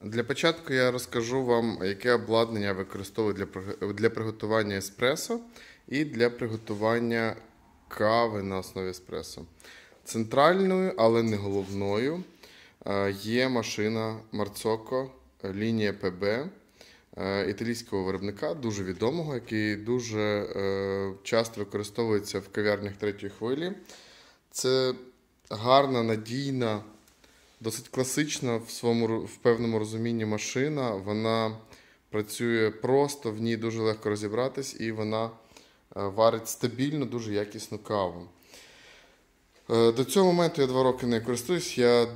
Для початку я розкажу вам, яке обладнання використовую для, для приготування еспресо і для приготування кави на основі еспресо. Центральною, але не головною, е, є машина Marzocco е, лінія ПБ е, італійського виробника, дуже відомого, який дуже часто використовується в кав'ярнях третьої хвилі. Це гарна, надійна, досить класична в своєму в певному розумінні машина. Вона працює просто, в ній дуже легко розібратись, і вона е, варить стабільно, дуже якісну каву. Е, До цього моменту я два роки не користуюсь, я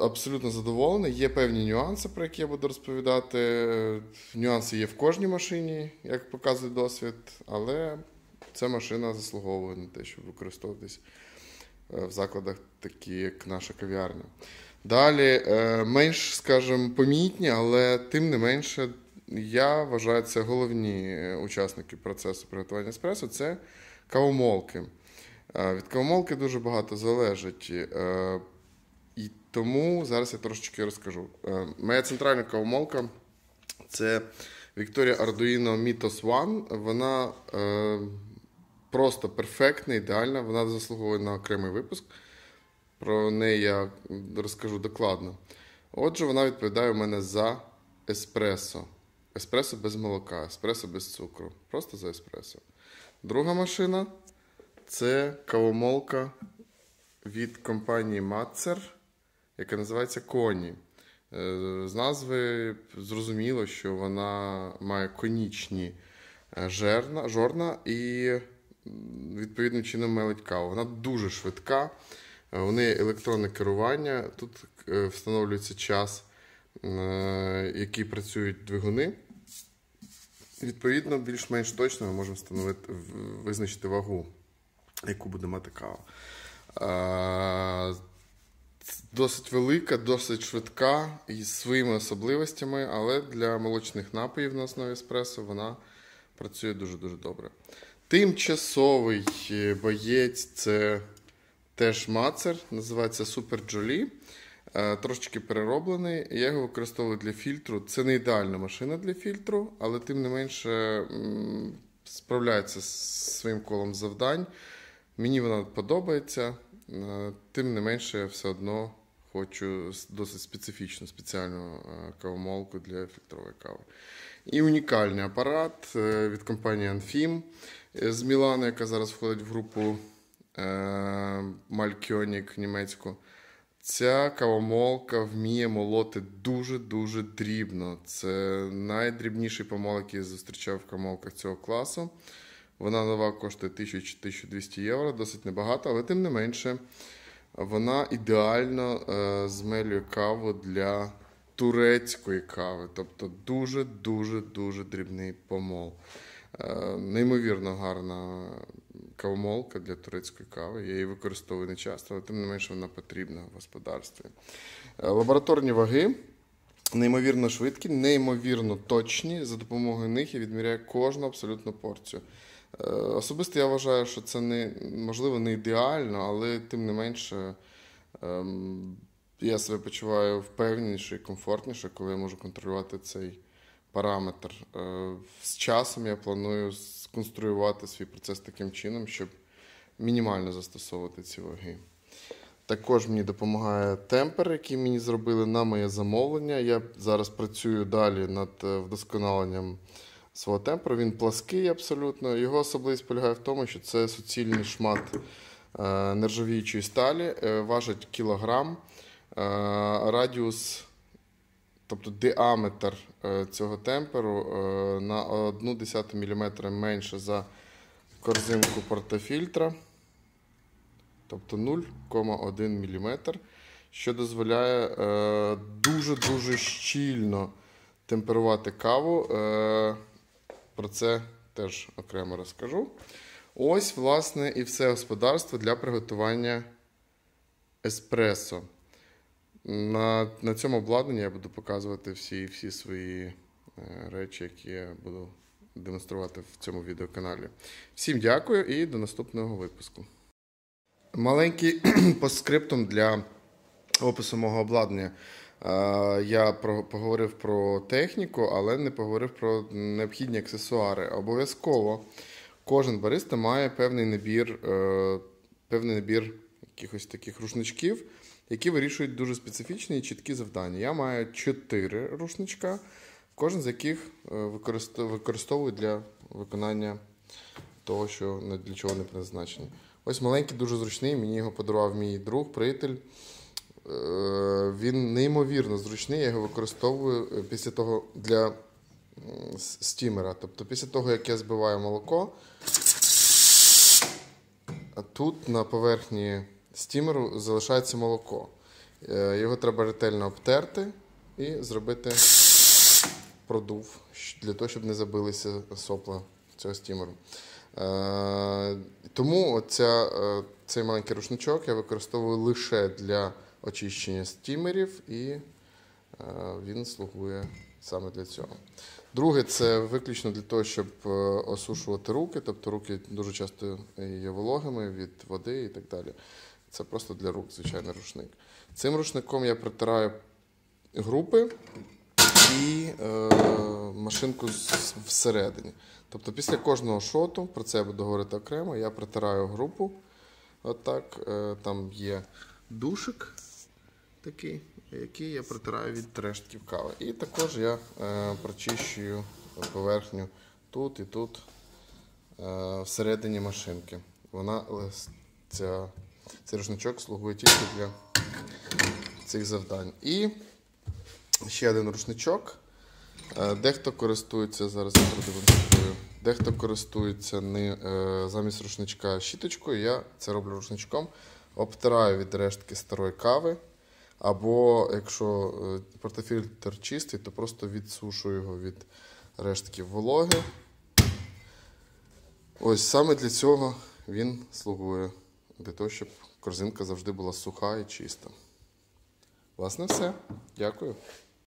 абсолютно задоволений. Є певні нюанси, про які я буду розповідати. Е, Нюанси є в кожній машині, як показує досвід, але ця машина заслуговує на те, щоб використовуватись в закладах, такі як наша кав'ярня. Далі, е, менш, скажімо, помітні, але тим не менше, я вважаю, це головні е, учасники процесу приготування еспресо це кавомолки. Е, Від кавомолки дуже багато залежить. І тому зараз я трошечки розкажу. Моя центральна кавомолка це Victoria Arduino Mythos One. Вона просто перфектна, ідеальна. Вона заслуговує на окремий випуск. Про неї я розкажу докладно. Отже, вона відповідає у мене за еспресо. Еспресо без молока, еспресо без цукру. Просто за еспресо. Друга машина це кавомолка від компанії Matzer, яка називається Коні. Е, З назви зрозуміло, що вона має конічні е, жорна і відповідним чином мелить каву. Вона дуже швидка, е, неї електронне керування. Тут е, встановлюється час, е, який працюють двигуни. Відповідно, більш-менш точно ми можемо встановити, визначити вагу, яку буде мати кава. Досить велика, досить швидка і своїми особливостями, але для молочних напоїв на основі еспресо вона працює дуже-дуже добре. Тимчасовий боєць це теж мацер, називається Super Jolie. Е, Трошечки перероблений. Я його використовую для фільтру. Це не ідеальна машина для фільтру, але тим не менше справляється з своїм колом завдань. Мені вона подобається. Е, Тим не менше, я все одно хочу досить специфічну, спеціальну е, кавомолку для фільтрової кави. І унікальний апарат від компанії Anfim з Мілана, яка зараз входить в групу Малькьонік німецьку. Ця кавомолка вміє молоти дуже-дуже дрібно. Це найдрібніший помол, який я зустрічав в кавомолках цього класу. Вона нова коштує 1000-1200 євро, досить небагато, але тим не менше, вона ідеально е, змелює каву для турецької кави. Тобто дуже-дуже дуже дрібний помол. Е, неймовірно гарна кавомолка для турецької кави. Я її використовую не часто, але тим не менше вона потрібна в господарстві. Е, лабораторні ваги. Неймовірно швидкі, неймовірно точні. За допомогою них я відміряю кожну абсолютно порцію. Е, Особисто я вважаю, що це не можливо не ідеально, але тим не менше ем, я себе почуваю впевненіше і комфортніше, коли я можу контролювати цей параметр. Е, З часом я планую сконструювати свій процес таким чином, щоб мінімально застосовувати ці ваги. Також мені допомагає темпер, який мені зробили на моє замовлення. Я зараз працюю далі над е, вдосконаленням свого темперу. Він плаский абсолютно. Його особливість полягає в тому, що це суцільний шмат е, нержавіючої сталі, важить кілограм. Радіус, тобто діаметр е, цього темперу е, на 1,1 мм менше за корзинку портофільтра тобто 0,1 мм, що дозволяє е, дуже-дуже щільно темперувати каву. Про це теж окремо розкажу. Ось, власне, і все господарство для приготування еспресо. На, на цьому обладнанні я буду показувати всі, всі свої е, речі, які я буду демонструвати в цьому відеоканалі. Всім дякую і до наступного випуску. Маленький постскриптум для опису мого обладнання. Е, Я поговорив про техніку, але не поговорив про необхідні аксесуари. Обов'язково кожен бариста має певний набір, е, певний набір якихось таких рушничків, які вирішують дуже специфічні і чіткі завдання. Я маю чотири рушничка, кожен з яких е, використовую для виконання того, що для чого не призначені. Ось маленький, дуже зручний. Мені його подарував мій друг, приятель. Е, Він неймовірно зручний. Я його використовую е, після того для стімера. Тобто, після того, як я збиваю молоко, тут на поверхні стімеру залишається молоко. Е, Його треба ретельно обтерти і зробити продув для того, щоб не забилися сопла цього стімеру. Е, тому оця, е, цей маленький рушничок я використовую лише для очищення стімерів, і він слугує саме для цього. Друге, це виключно для того, щоб осушувати руки, тобто руки дуже часто є вологими від води і так далі. Це просто для рук, звичайний рушник. Цим рушником я протираю групи і е, машинку всередині. Тобто після кожного шоту, про це я буду говорити окремо, я протираю групу. Отак. Е, там є душик такий, який я протираю від рештків кави. І також я е, прочищую поверхню тут і тут е, всередині машинки. Вона ця, цей рушничок слугує тільки для цих завдань. І ще один рушничок. Е, Дехто користується зараз. Дехто користується е, замість рушничка щіточкою. Я це роблю рушничком. Обтираю від рештки старої кави. Або якщо е, портофільтр чистий, то просто відсушую його від рештки вологи. Ось саме для цього він слугує. Для того, щоб корзинка завжди була суха і чиста. Власне, все. Дякую.